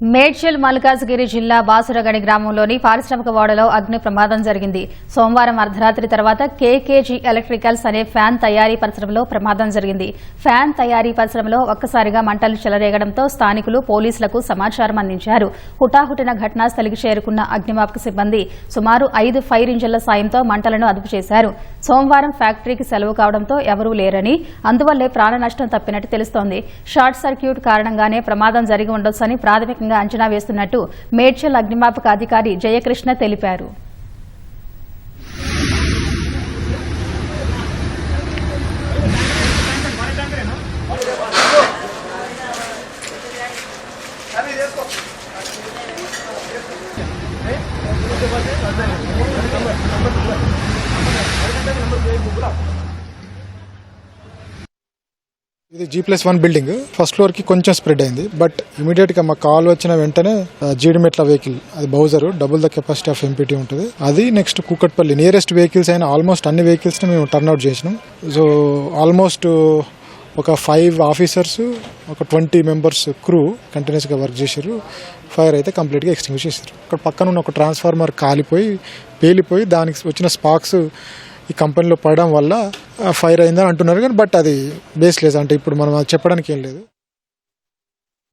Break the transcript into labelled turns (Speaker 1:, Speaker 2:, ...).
Speaker 1: మేడ్చల్ మల్కాజ్గిరి జిల్లా బాసురగడి గ్రామంలోని పారిశ్రామిక వాడలో అగ్ని ప్రమాదం జరిగింది. సోమవారం అర్ధరాత్రి తర్వాత కేకేజీ ఎలక్ట్రికల్స్ అనే ఫ్యాన్ తయారీ పరిశ్రమలో ప్రమాదం జరిగింది. ఫ్యాన్ తయారీ పరిశ్రమలో ఒక్కసారిగా మంటలు చెలరేగడంతో స్థానికులు పోలీసులకు సమాచారం అందించారు. హుటాహుటిన ఘటనా స్థలికి చేరుకున్న అగ్నిమాపక సిబ్బంది సుమారు ఐదు ఫైర్ ఇంజన్ల సాయంతో మంటలను అదుపు చేశారు. సోమవారం ఫ్యాక్టరీకి సెలవు కావడంతో ఎవరూ లేరని అందువల్లే ప్రాణ నష్టం తప్పినట్టు తెలుస్తోంది. షార్ట్ సర్క్యూట్ కారణంగానే ప్రమాదం జరిగి ఉండొచ్చని ప్రాథమికంగా అంచనా వేస్తున్నట్టు మేడ్చల్ అగ్నిమాపక అధికారి జయకృష్ణ తెలిపారు.
Speaker 2: ఇది G plus one building first ఫ్లోర్కి కొంచెం స్ప్రెడ్ అయింది. బట్ ఇమీడియట్గా మా కాల్ వచ్చిన వెంటనే జీడిమెట్ల వెహికల్ అది bowser double the capacity of MPT ఉంటుంది. అది నెక్స్ట్ కూకట్పల్లి నియరెస్ట్ వెహికల్స్ అయిన ఆల్మోస్ట్ అన్ని వెహికల్స్ని మేము టర్న్అవుట్ చేసినాం. సో ఆల్మోస్ట్ ఒక ఫైవ్ ఆఫీసర్స్ ఒక ట్వంటీ మెంబర్స్ క్రూ కంటిన్యూస్గా వర్క్ చేశారు. ఫైర్ అయితే కంప్లీట్గా ఎక్స్టింగ్ చేశారు. అక్కడ పక్కన ఉన్న ఒక ట్రాన్స్ఫార్మర్ కాలిపోయి పేలిపోయి దానికి వచ్చిన స్పార్క్స్ ఈ కంపెనీలో పడడం వల్ల ఫైర్ అయిందని అంటున్నారు కానీ బట్ అది బేస్ లేదు అంటే ఇప్పుడు మనం అది చెప్పడానికి ఏం లేదు.